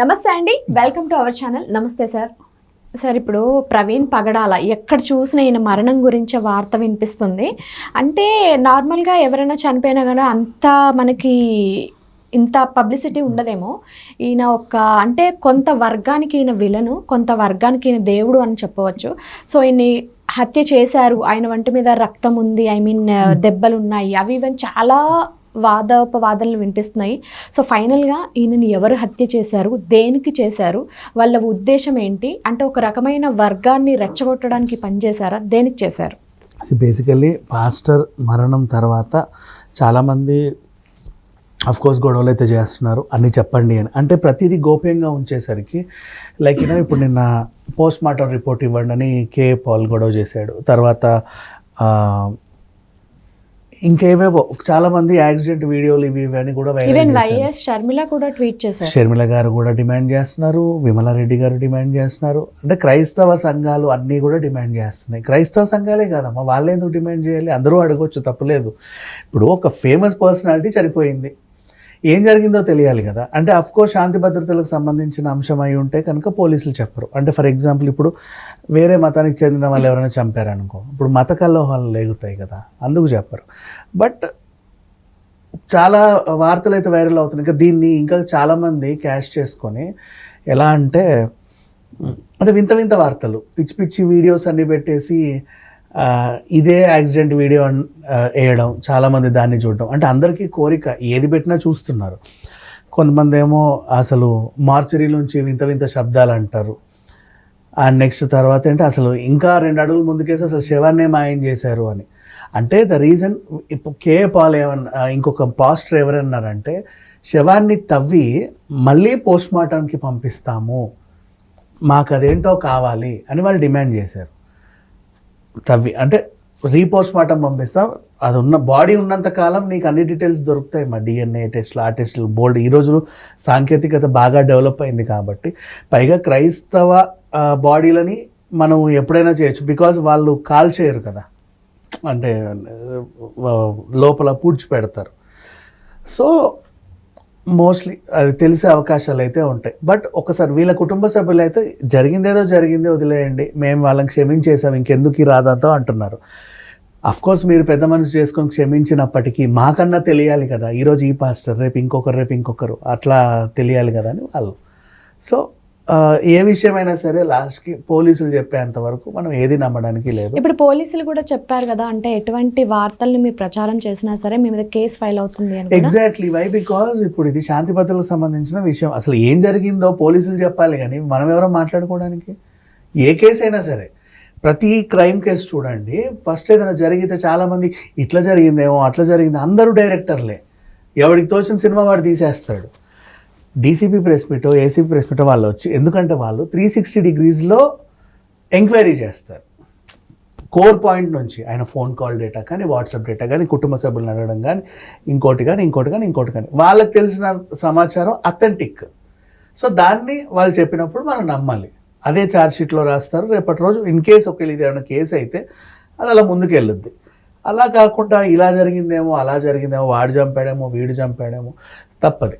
నమస్తే అండి. Welcome to our channel నమస్తే సార్ సార్ ఇప్పుడు ప్రవీణ్ పగడాల ఎక్కడ చూసిన ఈయన మరణం గురించి వార్త వినిపిస్తుంది. అంటే నార్మల్గా ఎవరైనా చనిపోయినా కూడా అంత మనకి ఇంత పబ్లిసిటీ ఉండదేమో. ఈయన ఒక అంటే కొంత వర్గానికి ఈయన విలను కొంత వర్గానికి ఈయన దేవుడు అని చెప్పవచ్చు. సో ఈయన్ని హత్య చేశారు. ఆయన వంటి మీద రక్తం ఉంది. ఐ మీన్ దెబ్బలు ఉన్నాయి అవి ఇవన్నీ చాలా వాదోపవాదాలను వినిపిస్తున్నాయి. సో ఫైనల్గా ఈయనని ఎవరు హత్య చేశారు? దేనికి చేశారు? వాళ్ళ ఉద్దేశం ఏంటి? అంటే ఒక రకమైన వర్గాన్ని రెచ్చగొట్టడానికి పనిచేశారా? దేనికి చేశారు? బేసికల్లీ పాస్టర్ మరణం తర్వాత చాలామంది అఫ్ కోర్స్ గొడవలు అయితే చేస్తున్నారు. అన్ని చెప్పండి అని. అంటే ప్రతిదీ గోప్యంగా ఉంచేసరికి లైక్ యూనో ఇప్పుడు నిన్న పోస్ట్ మార్టం రిపోర్ట్ ఇవ్వండి అని కే పాల్ గొడవ చేశాడు. తర్వాత ఆ, ఇంకేవేవో చాలామంది యాక్సిడెంట్ వీడియోలు ఇవి ఇవి అని కూడా ఈవెన్. వైఎస్ షర్మిల కూడా ట్వీట్ చేశారు. షర్మిల గారు కూడా డిమాండ్ చేస్తున్నారు విమలారెడ్డి గారు డిమాండ్ చేస్తున్నారు. అంటే క్రైస్తవ సంఘాలు అన్నీ కూడా డిమాండ్ చేస్తున్నాయి. క్రైస్తవ సంఘాలే కాదమ్మా వాళ్ళు ఎందుకు డిమాండ్ చేయాలి? అందరూ అడగొచ్చు తప్పులేదు. ఇప్పుడు ఒక ఫేమస్ పర్సనాలిటీ చనిపోయింది. ఏం జరిగిందో తెలియాలి కదా. అంటే అఫ్కోర్స్ శాంతి భద్రతలకు సంబంధించిన అంశం అయి ఉంటే కనుక పోలీసులు చెప్పరు. అంటే ఫర్ ఎగ్జాంపుల్ ఇప్పుడు వేరే మతానికి చెందిన వాళ్ళు ఎవరైనా చంపారనుకో ఇప్పుడు మత కల్లోహాలు లేగుతాయి కదా అందుకు చెప్పరు. బట్ చాలా వార్తలు అయితే వైరల్ అవుతున్నాయి. ఇంకా దీన్ని ఇంకా చాలామంది క్యాష్ చేసుకొని ఎలా అంటే అంటే వింత వింత వార్తలు పిచ్చి పిచ్చి వీడియోస్ అన్నీ పెట్టేసి ఇదే యాక్సిడెంట్ వీడియో వేయడం చాలామంది దాన్ని చూడడం. అంటే అందరికీ కోరిక ఏది పెట్టినా చూస్తున్నారు. కొంతమంది ఏమో అసలు మార్చరీ నుంచి వింత వింత శబ్దాలు అంటారు. అండ్ నెక్స్ట్ తర్వాత ఏంటి అసలు ఇంకా రెండు అడుగులు ముందుకేసి అసలు శవాన్నే మాయం చేశారు అని. అంటే ద రీజన్ ఇప్పుడు కే పాల్ ఏమన్నా ఇంకొక పాస్టర్ ఎవరన్నారంటే శవాన్ని తవ్వి మళ్ళీ పోస్ట్ మార్టంకి పంపిస్తాము. మాకు అదేంటో కావాలి అని వాళ్ళు డిమాండ్ చేశారు. తవ్వి అంటే రీపోస్ట్ మార్టం పంపిస్తాం. అది ఉన్న బాడీ ఉన్నంత కాలం నీకు అన్ని డీటెయిల్స్ దొరుకుతాయి. మా డిఎన్ఏ టెస్ట్లు ఆ టెస్టులు బోల్డ్ ఈ రోజు సాంకేతికత బాగా డెవలప్ అయింది కాబట్టి. పైగా క్రైస్తవ బాడీలని మనం ఎప్పుడైనా చేయొచ్చు. బికాజ్ వాళ్ళు కాల్ చేయరు కదా. అంటే లోపల పూడ్చి పెడతారు. సో మోస్ట్లీ అది తెలిసే అవకాశాలు అయితే ఉంటాయి. బట్ ఒకసారి వీళ్ళ కుటుంబ సభ్యులు అయితే జరిగిందేదో జరిగిందే వదిలేయండి మేము వాళ్ళని క్షమించేసాం ఇంకెందుకు రాదంతో అంటున్నారు. కోర్స్ మీరు పెద్ద మనసు చేసుకొని క్షమించినప్పటికీ మాకన్నా తెలియాలి కదా ఈరోజు ఈ పాస్టర్ రేపు ఇంకొకరు రేపు ఇంకొకరు అట్లా తెలియాలి కదా అని వాళ్ళు. సో ఏ విషయమైనా సరే లాస్ట్కి పోలీసులు చెప్పేంత వరకు మనం ఏది నమ్మడానికి లేదు. ఇప్పుడు పోలీసులు కూడా చెప్పారు కదా అంటే ఎటువంటి వార్తల్ని మీరు ప్రచారం చేసినా సరే మీ మీద కేసు ఫైల్ అవుతుంది అని ఎగ్జాక్ట్లీ వై బికాజ్ ఇప్పుడు ఇది శాంతి భద్రతలకు సంబంధించిన విషయం. అసలు ఏం జరిగిందో పోలీసులు చెప్పాలి కానీ మనం ఎవరో మాట్లాడుకోవడానికి? ఏ కేసు అయినా సరే. ప్రతి క్రైమ్ కేసు చూడండి. ఫస్ట్ ఏదైనా జరిగితే చాలామంది ఇట్లా జరిగిందేమో అట్లా జరిగింది. అందరూ డైరెక్టర్లే ఎవరికి తోచిన సినిమా వాడు తీసేస్తాడు. డీసీపీ ప్రెస్ మీటో ఏసీపీ ప్రెస్ మీటో వాళ్ళు వచ్చి ఎందుకంటే వాళ్ళు త్రీ సిక్స్టీ డిగ్రీస్లో ఎంక్వైరీ చేస్తారు. కోర్ పాయింట్ నుంచి ఆయన ఫోన్ కాల్ డేటా కానీ వాట్సాప్ డేటా కానీ కుటుంబ సభ్యులను అడగడం కానీ ఇంకోటి కానీ ఇంకోటి కానీ ఇంకోటి కానీ. వాళ్ళకి తెలిసిన సమాచారం అథెంటిక్ సో దాన్ని వాళ్ళు చెప్పినప్పుడు మనం నమ్మాలి. అదే ఛార్జ్షీట్లో రాస్తారు. రేపటి రోజు ఇన్ కేస్ ఒకవేళ ఇది ఏమైనా కేసు అయితే అది అలా ముందుకెళ్ళుద్ది అలా కాకుండా ఇలా జరిగిందేమో అలా జరిగిందేమో వాడు చంపాడేమో వీడు చంపాడేమో తప్పది.